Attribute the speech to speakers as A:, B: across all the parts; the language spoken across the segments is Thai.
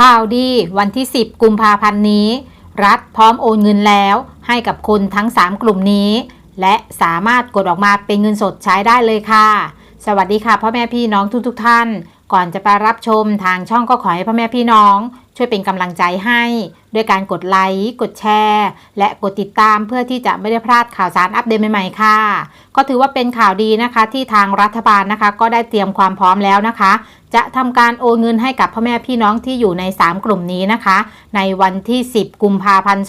A: ข่าวดีวันที่ 10 กุมภาพันธ์นี้ รัฐพร้อมโอนเงินแล้วให้กับคนทั้ง 3 กลุ่มนี้ และสามารถกดออกมาเป็นเงินสดใช้ได้เลยค่ะ สวัสดีค่ะพ่อแม่พี่น้องทุกๆทท่าน ก่อนจะไปรับชมทางช่องก็ขอให้พ่อแม่พี่น้อง ช่วยเป็นกำลังใจให้ ด้วยการกดไลค์ กดแชร์ และกดติดตามเพื่อที่จะไม่ได้พลาดข่าวสารอัปเดตใหม่ๆค่ะ ก็ถือว่าเป็นข่าวดีนะคะที่ทางรัฐบาลนะคะ ก็ได้เตรียมความพร้อมแล้วนะคะ จะทำการโอนเงินให้กับพ่อแม่พี่น้องที่อยู่ใน 3 กลุ่มนี้นะคะ ในวันที่ 10 กุมภาพันธ์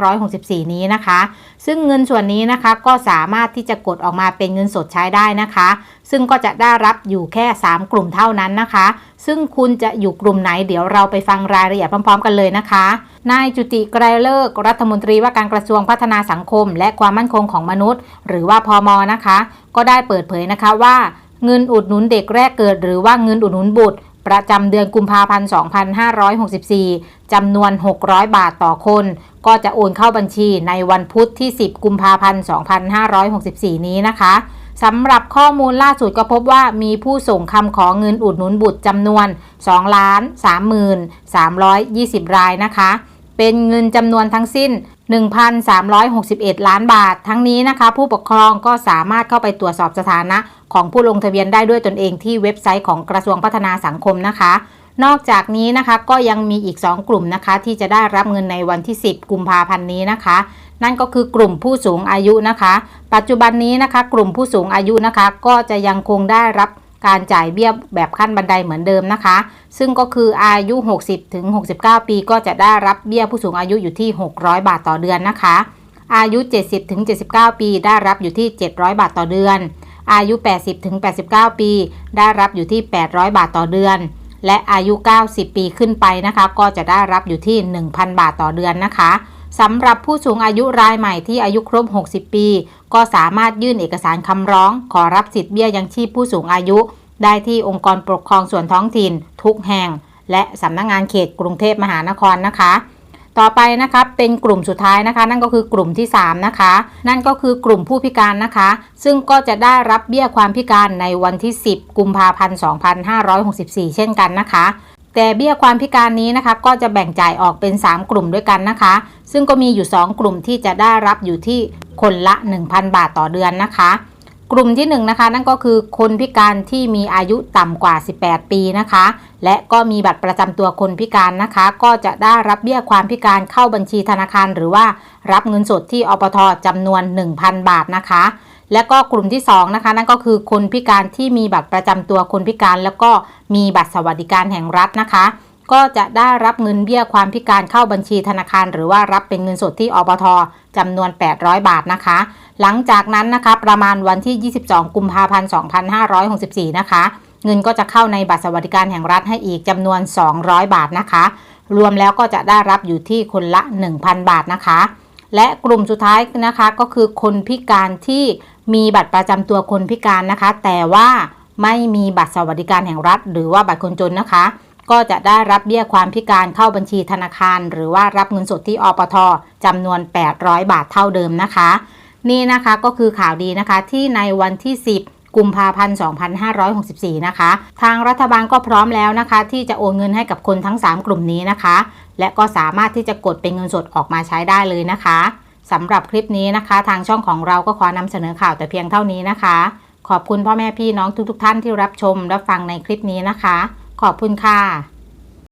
A: 2564 นี้นะคะ ซึ่งเงินส่วนนี้นะคะก็สามารถที่จะกดออกมาเป็นเงินสดใช้ได้นะคะ ซึ่งก็จะได้รับอยู่แค่ 3 กลุ่มเท่านั้นนะคะ ซึ่งคุณจะอยู่กลุ่มไหนเดี๋ยวเราไปฟังรายละเอียดพร้อม ๆ กันเลยนะคะนายจุติไกรเลิกรัฐมนตรีว่าการกระทรวงพัฒนาสังคม และความมั่นคงของมนุษย์ หรือว่าพอมนะคะ ก็ได้เปิดเผยนะคะว่าเงินอุดหนุนเด็กแรกเกิด หรือว่าเงินอุดหนุนบุตร ประจำเดือนกุมภาพันธ์ 2564 จำนวน 600 บาทต่อคน ก็จะโอนเข้าบัญชีในวันพุธที่ 10 กุมภาพันธ์ 2564 นี้นะคะสำหรับข้อมูลล่าสุดก็พบว่ามีผู้ส่งคำขอเงินอุดหนุนบุตรจำนวน2ล้าน3,320 รายนะคะ เป็นเงินจำนวนทั้งสิ้น 1,361 ล้านบาท ทั้งนี้นะคะ ผู้ปกครองก็สามารถเข้าไปตรวจสอบสถานะ ของผู้ลงทะเบียนได้ด้วยตนเองที่เว็บไซต์ของกระทรวงพัฒนาสังคมนะคะ นอกจากนี้นะคะก็ยังมีอีก 2 กลุ่มนะคะ ที่จะได้รับเงินในวันที่ 10 กุมภาพันธ์นี้นะคะ นั่นก็คือกลุ่มผู้สูงอายุนะคะ ปัจจุบันนี้นะคะ กลุ่มผู้สูงอายุนะคะ ก็จะยังคงได้รับ การจ่ายเบี้ยแบบขั้นบันไดเหมือนเดิมนะคะ ซึ่งก็คืออายุ 60ถึง69 ปีก็จะได้รับเบี้ยผู้สูงอายุอยู่ที่ 600 บาทต่อเดือนนะคะ อายุ 70ถึง79 ปีได้รับอยู่ที่ 700 บาทต่อเดือน อายุ 80ถึง89 ปี ได้รับอยู่ที่ 800 บาทต่อเดือน และอายุ 90 ปีขึ้นไปนะคะ ก็จะได้รับอยู่ที่ 1,000 บาทต่อเดือนนะคะ สำหรับผู้สูงอายุรายใหม่ที่อายุครบ 60 ปี ก็สามารถยื่นเอกสารคำร้อง ขอรับสิทธิเบี้ยยังชีพผู้สูงอายุ ได้ที่องค์กรปกครองส่วนท้องถิ่น ทุกแห่ง และสำนักงงานเขตกรุงเทพมหานครนะคะ ต่อไปนะคะเป็นกลุ่มสุดท้ายนะคะ นั่นก็คือกลุ่มที่ 3 นะคะ นั่นก็คือกลุ่มผู้พิการนะคะ ซึ่งก็จะได้รับเบี้ยความพิการในวันที่ 10 กุมภาพันธ์ 2564 เช่นกันนะคะ แต่เบี้ยความพิการนี้นะคะก็จะแบ่งจ่ายออกเป็น 3 กลุ่มด้วยกันนะคะ ซึ่งก็มีอยู่ 2 กลุ่มที่จะได้รับอยู่ที่คนละ 1,000 บาทต่อเดือนนะคะ กลุ่มที่1นนะคะนั่นก็คือคนพิการที่มีอายุต่ำกว่า 18 ปีนะคะ และก็มีบัตรประจำตัวคนพิการนะคะ ก็จะได้รับเบี้ยความพิการเข้าบัญชีธนาคาร หรือว่ารับเงินสดที่อปทจำนวน 1,000 บาทนะคะ และก็กลุ่มที่2นะคะนั่นก็คือคนพิการที่มีบัตรประจำตัวคนพิการ แล้วก็มีบัตรสวัสดิการแห่งรัฐนะคะ ก็จะได้รับเงินเบี้ยความพิการเข้าบัญชีธนาคาร หรือว่ารับเป็นเงินสดที่อปทจำนวน 800 บาทนะคะ หลังจากนั้นนะคะประมาณวันที่ 22 กุมภาพันธ์ 2564 นะคะ เงินก็จะเข้าในบัตรสวัสดิการแห่งรัฐให้อีกจำนวน 200 บาทนะคะ รวมแล้วก็จะได้รับอยู่ที่คนละ 1,000 บาทนะคะ และกลุ่มสุดท้ายนะคะก็คือคนพิการที่มีบัตรประจำตัวคนพิการนะคะ แต่ว่าไม่มีบัตรสวัสดิการแห่งรัฐ หรือว่าบัตรคนจนนะคะ ก็จะได้รับเบี้ยความพิการเข้าบัญชีธนาคาร หรือว่ารับเงินสดที่อปทจำนวน 800 บาทเท่าเดิมนะคะ นี่นะคะก็คือข่าวดีนะคะที่ในวันที่ 10กุมภาพันธ์ 2564 นะคะ ทางรัฐบาลก็พร้อมแล้วนะคะ ที่จะโอนเงินให้กับคนทั้ง 3 กลุ่มนี้นะคะ และก็สามารถที่จะกดเป็นเงินสดออกมาใช้ได้เลยนะคะสำหรับคลิปนี้นะคะ ทางช่องของเราก็ขอนำเสนอข่าวแต่เพียงเท่านี้นะคะ ขอบคุณพ่อแม่พี่น้องทุกๆทท่านที่รับชมรับฟังในคลิปนี้นะคะ ขอบคุณค่ะ